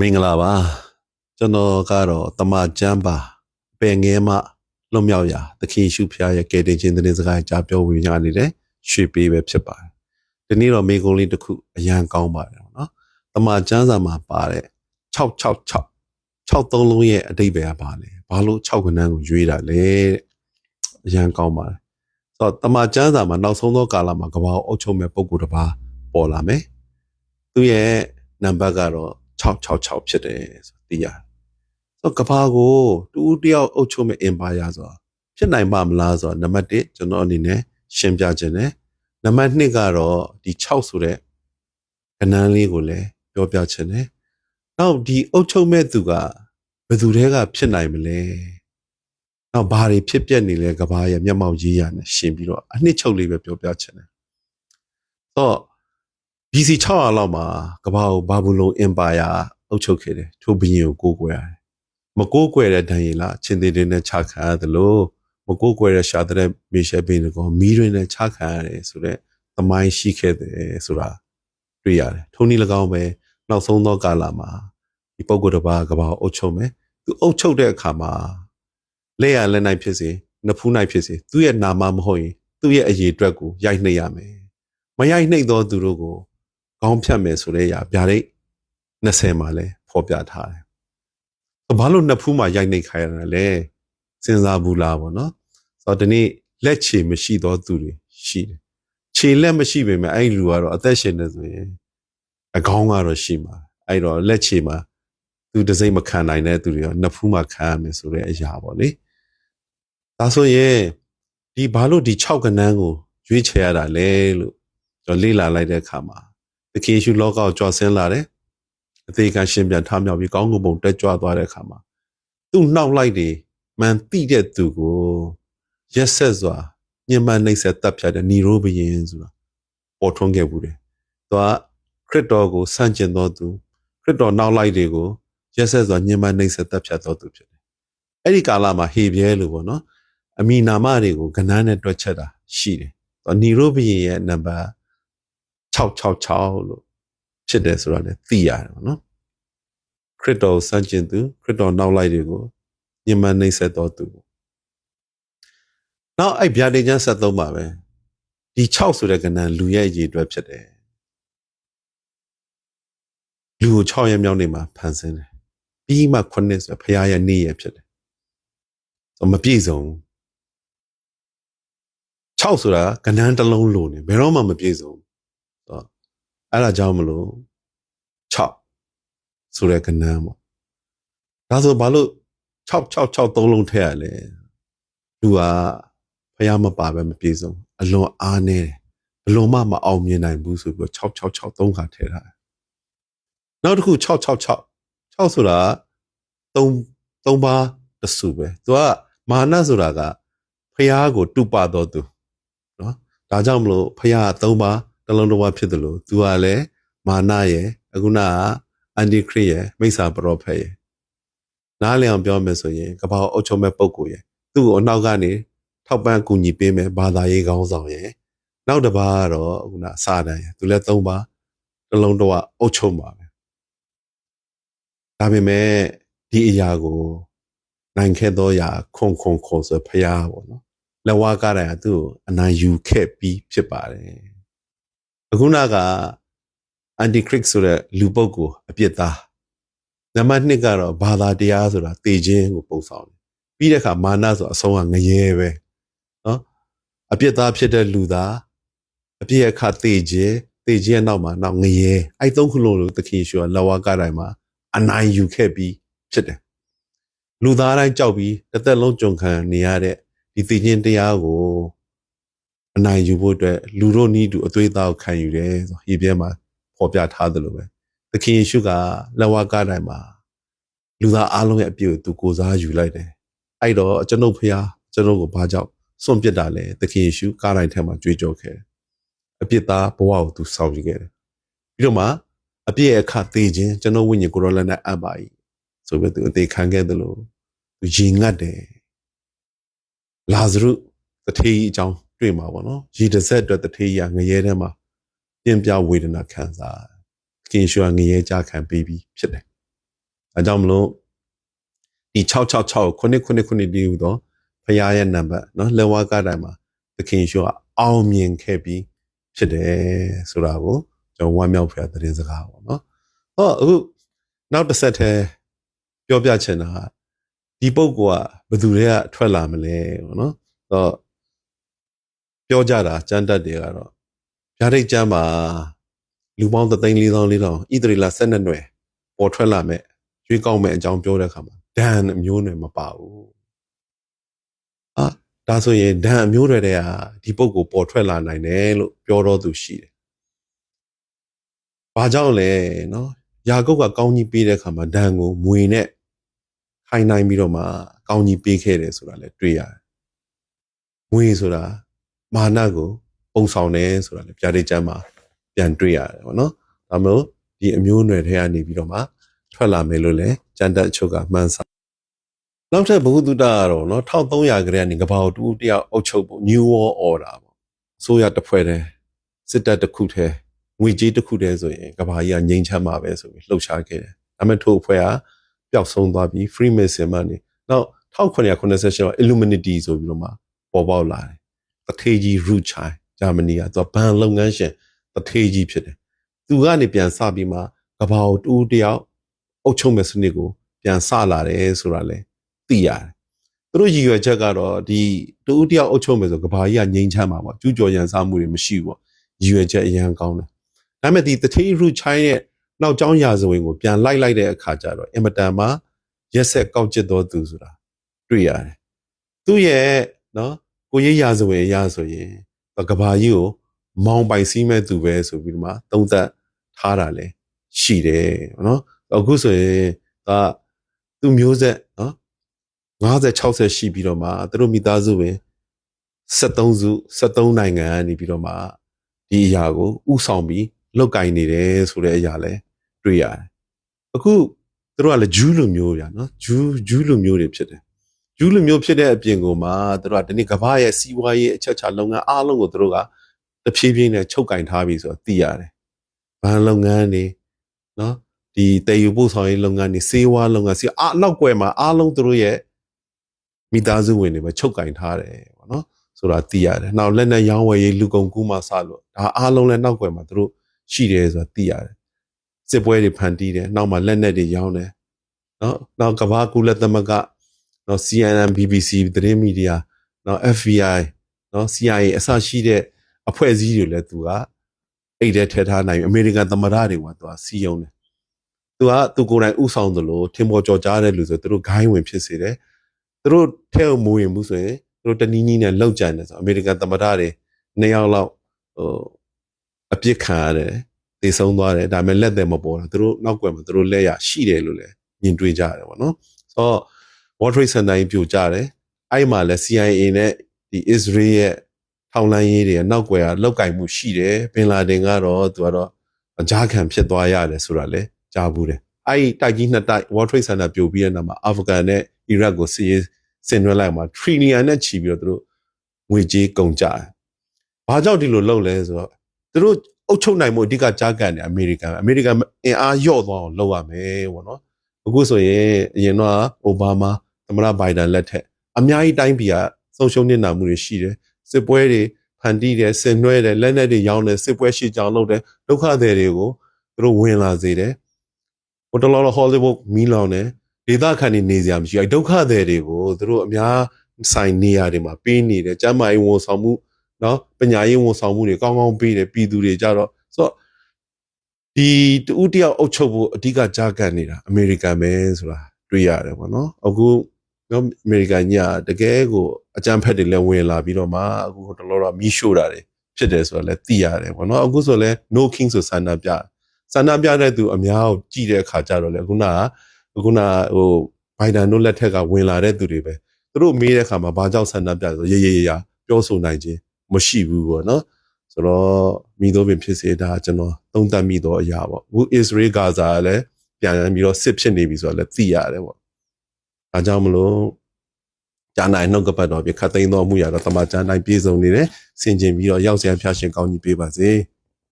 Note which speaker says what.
Speaker 1: မင်္ဂလာပါကျွန်တော်ကတော့တမချမ်းပါပင်ငယ်မှလွတ်မြောက်ရာသခင်ရှုဖျားရဲ့ကယ်တင်ခြင်းသတင်းစကားကြားပြောဝေမျှနေတဲ့ရွှေပေးပဲဖြစ်ပါတယ်ဒီနေ့တော့မိကုံးလေးတစ်ခုအရန်ကောင်းပါတယ်နော်တမချမ်းစာမှာပါတဲ့666 63လုံးရဲ့အတိတ်ပဲကပါလေဘာလို့6ခဏန်းကိုရွေးတာလဲတဲ့အရန်ကောင်းပါတယ်ဆိုတော့တမချမ်းစာမှာနောက်ဆုံးသောကာလမှာကဘာအုပ်ချုပ်မဲ့ပုံကိုယ်တစ်ပါးပေါ်လာမယ်သူရဲ့နံပါတ်ကတော့ 666ဖြစ်တယ်ဆိုသိရတယ်။ဆိုတော့ကဘာကိုတူဦးတယောက်အုပ်ချုပ်မဲ့ empire ဆိုတာဖြစ်နိုင်ပါမလားဆိုတော့နံပါတ်1ကျွန်တော်အနေနဲ့ရှင်းပြခြင်းတယ်။နံပါတ်2ကတော့ဒီ6ဆိုတဲ့ကဏ္ဍလေးကိုလည်းပြောပြခြင်းတယ်။နောက်ဒီအုပ်ချုပ်မဲ့သူကဘယ်သူတဲကဖြစ်နိုင်မလဲ။နောက်ဘာတွေဖြစ်ပျက်နေလဲကဘာရဲ့မျက်မှောက်ရေးရနဲ့ရှင်းပြီးတော့အနှစ်ချုပ်လေးပဲပြောပြခြင်းတယ်။ဆိုတော့ BC 600လောက်မှာကမ္ဘာကိုဘာဘူးလုံအင်ပါယာအုပ်ချုပ်ခဲ့တယ်ထိုဘုရင်ကိုကိုးကွယ်ရတယ်မကိုးကွယ်တဲ့ဒန်ရီလာချင်းသေးသေးနဲ့ခြာခံရတယ်လို့မကိုးကွယ်တဲ့ရှာတဲ့မေရှယ်ဘင်းကောမီးရင်းနဲ့ခြာခံရတယ်ဆိုတော့သမိုင်းရှိခဲ့တယ်ဆိုတာတွေ့ရတယ်ထုံးနည်း၎င်းပဲနောက်ဆုံးသောကာလမှာဒီပုဂ္ဂိုလ်တစ်ပါးကမ္ဘာကိုအုပ်ချုပ်မယ်သူအုပ်ချုပ်တဲ့အခါမှာလက်ရလက်နိုင်ဖြစ်စေနဖူးနိုင်ဖြစ်စေသူ့ရဲ့နာမမဟုတ်ရင်သူ့ရဲ့အရေးအတွက်ကိုရိုက်နှိပ်ရမယ်မရိုက်နှိပ်သောသူတို့ကို ခေါင်းဖြတ်မယ်ဆိုတဲ့ຢာဗျာဒိတ်20မှာလဲဖော်ပြထားတယ်။ဘာလို့နှစ်ဖူးမှာရိုက်နှိပ်ခိုင်းရတာလဲစဉ်းစားဘူးလားပေါ့နော်။ဆိုတော့ဒီနေ့လက်ချေမရှိသောသူတွေရှိတယ်။ခြေလက်မရှိပေမဲ့အဲ့ဒီလူကတော့အသက်ရှင်နေဆိုရင်အကောင်းကတော့ရှိမှာ။အဲ့တော့လက်ချေမှာသူတစိမ့်မခံနိုင်တဲ့သူတွေရောနှစ်ဖူးမှာခံရမယ်ဆိုတဲ့အရာပေါ့လေ။ဒါဆိုရင်ဒီဘာလို့ဒီ6ကနန်းကိုရွေးချယ်ရတာလဲလို့ကျွန်တော်လေ့လာလိုက်တဲ့အခါမှာ သခင်ယေရှုလောကကိုကြွဆင်းလာတယ်အသေးခံရှင်ပြန်ထမြောက်ပြီးကောင်းကင်ဘုံတက်ကြွသွားတဲ့အခါမှာသူ့နောက်လိုက်တွေမှန်တိတဲ့သူကိုရက်ဆက်စွာညှဉ်းပန်းနှိပ်စက်တပ်ဖြတ်တဲ့နီရိုဘယင်ဆိုတာပေါ်ထွန်းခဲ့ဘူးတယ်။သူကခရစ်တော်ကိုဆန့်ကျင်တော်သူခရစ်တော်နောက်လိုက်တွေကိုရက်ဆက်စွာညှဉ်းပန်းနှိပ်စက်တပ်ဖြတ်တော်သူဖြစ်တယ်။အဲ့ဒီကာလမှာဟေပြဲလို့ပေါ့နော်။အမိနာမတွေကိုကနန်းနဲ့တွက်ချက်တာရှိတယ်။သူနီရိုဘယင်ရဲ့နံပါတ် 666လို့ဖြစ်တယ်ဆိုတာလည်းသိရတယ်ပေါ့နော်ခရစ်တော်စံကျင်သူခရစ်တော်နောက်လိုက်တွေကိုညမနှိမ့်ဆက်တော်သူနောက်အဲ့ဗျာဒိန်ချမ်း73ပါပဲဒီ6ဆိုတဲ့ကဏ္ဍလူရဲ့အရေးအတွက်ဖြစ်တယ်လူကို6ရက်မြောက်နေမှာဖန်ဆင်းတယ်ပြီးမှ9ဆိုဖရာရဲ့နေ့ရက်ဖြစ်တယ်ဆိုမပြည့်စုံ6ဆိုတာကဏ္ဍတစ်လုံးလို့နေဘယ်တော့မှမပြည့်စုံ အဲ့ဒါကြောင့်မလို့6ဆိုတဲ့ကဏ္ဍပေါ့ဒါဆိုဘာလို့666သုံးလုံးထည့်ရလဲလူကဖះမပါပဲမပြေဆုံးအလွန်အားနေတယ်ဘလွန်မှမအောင်မြင်နိုင်ဘူးဆိုပြီး666သုံးခါထည့်ထားတယ်နောက်တစ်ခု666 6ဆိုတာ3 3ပါးတစုပဲသူကမာနဆိုတာကဖះကိုတူပါတော်သူเนาะဒါကြောင့်မလို့ဖះ3ပါး တလုံးတစ်ဝါဖြစ်တယ်လို့သူကလည်းမာနရဲ့အခုနကအန်တီခရစ်ရဲ့မိစ္ဆာပရောဖက်ရဲ့နားလည်အောင်ပြောမယ်ဆိုရင်ကပောက်အုပ်ချုပ်မဲ့ပုံကိုရဲ့သူ့ကိုအနောက်ကနေထောက်ပံ့ကူညီပေးမယ်ဘာသာရေးကောင်းဆောင်ရဲ့နောက်တစ်ပါးကတော့ခုနစာတန်ရဲ့သူလည်းသုံးပါတလုံးတော့အုပ်ချုပ်ပါပဲဒါပေမဲ့ဒီအရာကိုနိုင်ခဲ့တော့ရာခွန်ခွန်ခွန်ဆိုဖရားပေါ့နော်လက်ဝါးကားတိုင်းကသူ့ကိုအနိုင်ယူခဲ့ပြီးဖြစ်ပါတယ်အ ခုနကအန်တီခရစ်ဆိုတဲ့လူပုဂ္ဂိုလ်အပြစ်သားနံပါတ်2ကတော့ဘာသာတရားဆိုတာတေခြင်းကိုပုံဆောင်တယ်ပြီးတဲ့အခါမာနဆိုအဆုံးကငရဲပဲနော်အပြစ်သားဖြစ်တဲ့လူသားအပြစ်အခါတေခြင်းတေခြင်းနောက်မှာနောက်ငရဲအဲ့သုံးခုလုံးလို့သခင်ယေရှုကလဝါကတိုင်းမှာအနိုင်ယူခဲ့ပြီးဖြစ်တယ်လူသားတိုင်းကြောက်ပြီးတစ်သက်လုံးကြုံခံနေရတဲ့ဒီသိခြင်းတရားကို အနိုင်ယူဖို့အတွက်လူတို့နီးတူအသွေးသားကိုခံယူတယ်ဆိုဟေပြဲမှာဖော်ပြထားသလိုပဲသခင်ယေရှုကလက်ဝါးကားတိုင်းမှာလူသားအလုံးရဲ့အပြည့်ကိုသူကိုစားယူလိုက်တယ်အဲ့တော့ကျွန်ုပ်ဖះကျွန်ုပ်ကိုဘာကြောင့်စွန့်ပစ်တာလဲသခင်ယေရှုကားတိုင်းထဲမှာကြွေးကြော်ခဲ့တယ်အပြစ်သားဘဝကိုသူဆောင်ယူခဲ့တယ်ပြီးတော့မှအပြစ်ရဲ့အခသေးခြင်းကျွန်ုပ်ဝိညာဉ်ကိုရောလည်းနဲ့အပ်ပါ၏ဆိုပြီးသူအသေးခံခဲ့တယ်လို့သူရင်ငတ်တယ်လာဇရုတထေးကြီးအကြောင်း တွေ့မှာပေါ့နော်ရည်တစ်ဆက်အတွက်တထေးရငရဲထဲမှာပြင်းပြဝေဒနာခံစားကင်ရှူကငရဲကြခံပေးပြီးဖြစ်တယ်အဲကြောင့်မလို့ဒီ666ခု999ဒီဟူသောဖရားရဲ့နံပါတ်နော်လက်ဝါးကတိုင်းမှာသခင်ယေရှုကအောင်မြင်ခဲ့ပြီးဖြစ်တယ်ဆိုတာကိုကျွန်တော်ဝမ်းမြောက်ဖရားသတင်းစကားပေါ့နော်ဟောအခုနောက်တစ်ဆက်ထဲပြောပြချင်တာကဒီပုဂ္ဂိုလ်ကဘယ်သူတွေကထွက်လာမလဲပေါ့နော်ဆိုတော့ ပြောကြတာစံတတ်တွေကတော့ဗျာဒိတ်ကျမ်းမှာလူပေါင်း3သိန်း4သောင်း4တောင်ဣသရေလ12နွယ်ပေါ်ထွက်လာမဲ့ရွေးကောက်မဲ့အကြောင်းပြောတဲ့အခါမှာဒန်အမျိုးနွယ်မပါဘူးအာဒါဆိုရင်ဒန်အမျိုးနွယ်တွေကဒီပုဂ္ဂိုလ်ပေါ်ထွက်လာနိုင်တယ်လို့ပြောတော့သူရှိတယ်။ဘာကြောင့်လဲနော်ယာကုပ်ကကောင်းကြီးပေးတဲ့အခါမှာဒန်ကိုမွေနဲ့ခိုင်းနိုင်ပြီးတော့မှကောင်းကြီးပေးခဲ့တယ်ဆိုတာလည်းတွေ့ရတယ်။မွေဆိုတာ မာနကိုပုံဆောင်တယ်ဆိုတာလည်းပြားတဲ့ကျမ်းမှာပြန်တွေ့ရတယ်ပေါ့နော်။ဒါမျိုးဒီအမျိုးအနွယ်တွေကနေပြီးတော့မှထွက်လာမယ်လို့လည်းကျန်တဲ့အချုပ်ကမှန်းဆနောက်ထပ်ဘုဟုတုတကတော့နော်1300ခရက်ကနေကဘာတူတယောက်အုပ်ချုပ်ဖို့ New World Order ပေါ့အစိုးရတစ်ဖွဲ့တည်းစစ်တပ်တစ်ခုတည်းငွေကြေးတစ်ခုတည်းဆိုရင်ကဘာကြီးကငြိမ်းချမ်းမှာပဲဆိုပြီးလှုပ်ရှားခဲ့တယ်ဒါပေမဲ့ထို့အဖွဲ့ကပျောက်ဆုံးသွားပြီး Freemason မှနေနောက်1988မှာ Illuminati ဆိုပြီးတော့မှပေါ်ပေါက်လာတယ် တထေးကြီး Root Chai ဂျာမနီကသူကဘဏ်လုပ်ငန်းရှင်တထေးကြီးဖြစ်တယ်သူကနေပြန်စပြီးမှကဘာတူတယောက်အုပ်ချုပ်မဲ့စနစ်ကို ပြန်စလာတယ်ဆိုတာလေသိရတယ်။သူတို့ရည်ရွယ်ချက်ကတော့ဒီတူဦးတယောက်အုပ်ချုပ်မယ်ဆိုကဘာကြီးကငြိမ်းချမ်းမှာပေါ့ကျူးကျော်ရန်စားမှုတွေမရှိဘူးပေါ့ရည်ရွယ်ချက်အရန်ကောင်းတယ်။ဒါပေမဲ့ဒီတထေးရုချိုင်းရဲ့နောက်ကျောင်းရာဇဝင်ကိုပြန်လိုက်လိုက်တဲ့အခါကျတော့အင်မတန်မှရက်ဆက်ကောက်ကျစ်တော်သူဆိုတာတွေ့ရတယ်။သူ့ရဲ့နော် ကိုရေးရာဇဝင်အရဆိုရင်ကဘာကြီးကိုမောင်းပိုင်စီးမဲ့သူပဲဆိုပြီးတော့မှသုံးသက်ထားတာလဲရှိတယ်နော်အခုဆိုရင်ဒါသူမျိုးဆက်နော်50 60ရှိပြီးတော့မှသူတို့မိသားစုဝင်73စု73နိုင်ငံကနေပြီးတော့မှဒီအရာကိုဥဆောင်ပြီးလုတ်ကင်နေတယ်ဆိုတဲ့အရာလဲတွေ့ရတယ်အခုသူတို့ကလည်းဂျူးလူမျိုးဗျာနော်ဂျူးဂျူးလူမျိုးတွေဖြစ်တယ် ဂျူးလူမျိုးဖြစ်တဲ့အပြင်ကိုမှသူတို့ကဒီနေ့ကမ္ဘာရဲ့စီးပွားရေးအချက်ချလုပ်ငန်းအားလုံးကိုသူတို့ကတဖြည်းဖြည်းနဲ့ချုပ်ကင်ထားပြီဆိုတော့သိရတယ်ဘဏ်လုပ်ငန်းတွေနော်ဒီတည်ယူပို့ဆောင်ရေးလုပ်ငန်းတွေစေဝါလုပ်ငန်းစီအနောက်ကွယ်မှာအားလုံးသူတို့ရဲ့မိသားစုဝင်တွေပဲချုပ်ကင်ထားတယ်ပေါ့နော်ဆိုတာသိရတယ်။နောက်လက်နဲ့ရောင်းဝယ်ရေးလူကုန်ကူးမှစလို့ဒါအားလုံးလည်းနောက်ကွယ်မှာသူတို့ရှိတယ်ဆိုတာသိရတယ်။စစ်ပွဲတွေဖန်တီးတယ်။နောက်မှလက်နဲ့တွေရောင်းတယ်။နော်နောက်ကဘာကူလက်သမက နော် CNN BBC သတင်းမီဒီယာနော် FBI နော် CIA အစရှိတဲ့အဖွဲ့အစည်းတွေလည်းသူကအိတ်ထဲထည့်ထားနိုင်အမေရိကန်သမ္မတတွေကသူကစီယုံတယ်သူကသူကိုယ်တိုင်ဥဆောင်သလိုထင်ပေါ်ကျော်ကြားတဲ့လူဆိုသူတို့ဂိုင်းဝင်ဖြစ်စေတယ်သူတို့ထဲ့မဝင်ဘူးဆိုရင်သူတို့တနည်းနည်းနဲ့လောက်ကြံတယ်ဆိုအမေရိကန်သမ္မတတွေနှစ်ယောက်လောက်ဟိုအပြစ်ခံရတယ်သေဆုံးသွားတယ်ဒါပေမဲ့လက်သက်မပေါ်တာသူတို့နောက်ကွယ်မှာသူတို့လက်ရရှိတယ်လို့လည်းမြင်တွေ့ကြရတယ်ပေါ့နော်ဆိုတော့ World Trade Center ကြီးပြိုကျတယ်အဲ့မှာလည်း CIA နဲ့ဒီ Israel ရဲ့ထောင်လိုင်းရေးတွေနောက်ကွယ်ကလောက်ကင်မှုရှိတယ်ပင်လာတင်ကတော့သူကတော့အကြခံဖြစ်သွားရတယ်ဆိုတာလည်းကြားဘူးတယ်အဲ့ဒီတိုက်ကြီးနှစ်တိုက် World Trade Center ပြိုပြီးတဲ့နောက်မှာအာဖဂန်နဲ့အီရတ်ကိုစစ်ရေးဆင်နွှဲလိုက်မှာ trillion နဲ့ချီပြီးတော့သူတို့ငွေကြေးကုန်ကြတယ်။ဘာကြောင့်ဒီလိုလုပ်လဲဆိုတော့သူတို့အုပ်ချုပ်နိုင်မှုအဓိကကြားကန်တယ်အမေရိကန်အမေရိကန်အင်အားလျော့သွားအောင်လုပ်ရမယ်ပေါ့နော်။အခုဆိုရင်အရင်တော့အိုဘားမား သမ္မတဘိုင်ဒန်လက်ထက်အများကြီးတိုင်းပြည်ကဆုံးရှုံးနေတာမှုတွေရှိတယ်။စစ်ပွဲတွေဖန်တီးတယ်ဆင်နွှဲတယ်လက်နက်တွေရောင်းတယ်စစ်ပွဲရှိကြောင်လုပ်တယ်ဒုက္ခသည်တွေကိုသူတို့ဝင်လာစေတယ်ဟိုတလောလောဟောလီဝုဒ်မီလောင်တယ်ဒေသခံတွေနေစရာမရှိဘူးအဲဒုက္ခသည်တွေကိုသူတို့အများဆိုင်နေရာတွေမှာပေးနေတယ်ကျမ်းမာရေးဝန်ဆောင်မှုเนาะပညာရေးဝန်ဆောင်မှုတွေကောင်းကောင်းပေးတယ်ပြည်သူတွေကြတော့ဆိုတော့ဒီတူတယောက်အုပ်ချုပ်ဖို့အဓိကကြားကန်နေတာအမေရိကန်ပဲဆိုတာတွေ့ရတယ်ပေါ့နော်အခု နော်အမေရိကန်ညတကယ်ကိုအကြမ်းဖက်တွေလည်းဝင်လာပြီးတော့မှအခုတလောတော့မီးရှို့တာတွေဖြစ်တယ်ဆိုတော့လည်းသိရတယ်ပေါ့နော်အခုဆိုလည်း no king ဆိုဆန္ဒပြဆန္ဒပြတဲ့သူအများကိုကြည့်တဲ့အခါကျတော့လေခုနကခုနဟိုဘိုင်ဒန်တို့လက်ထက်ကဝင်လာတဲ့သူတွေပဲသူတို့မေးတဲ့အခါမှာဘာကြောင့်ဆန္ဒပြဆိုရေရေရာပြောဆိုနိုင်ခြင်းမရှိဘူးပေါ့နော်ဆိုတော့မိတို့ပင်ဖြစ်စေတာကျွန်တော်သုံးသပ်မိတော့အရာပေါ့အခု Israel Gaza ကလည်းပြန်ပြီးတော့စစ်ဖြစ်နေပြီဆိုတော့လည်းသိရတယ်ပေါ့ အဲကြောင့်မလို့ဂျာနိုင်နှုတ်ကပတ်တော်ပြခတ်သိမ်းတော်မူရတော့တမန်ကျန်တိုင်းပြည်စုံနေတယ်ဆင်ကျင်ပြီးတော့ရောက်စရာဖျားရှင်ကောင်းကြီးပေးပါစေ။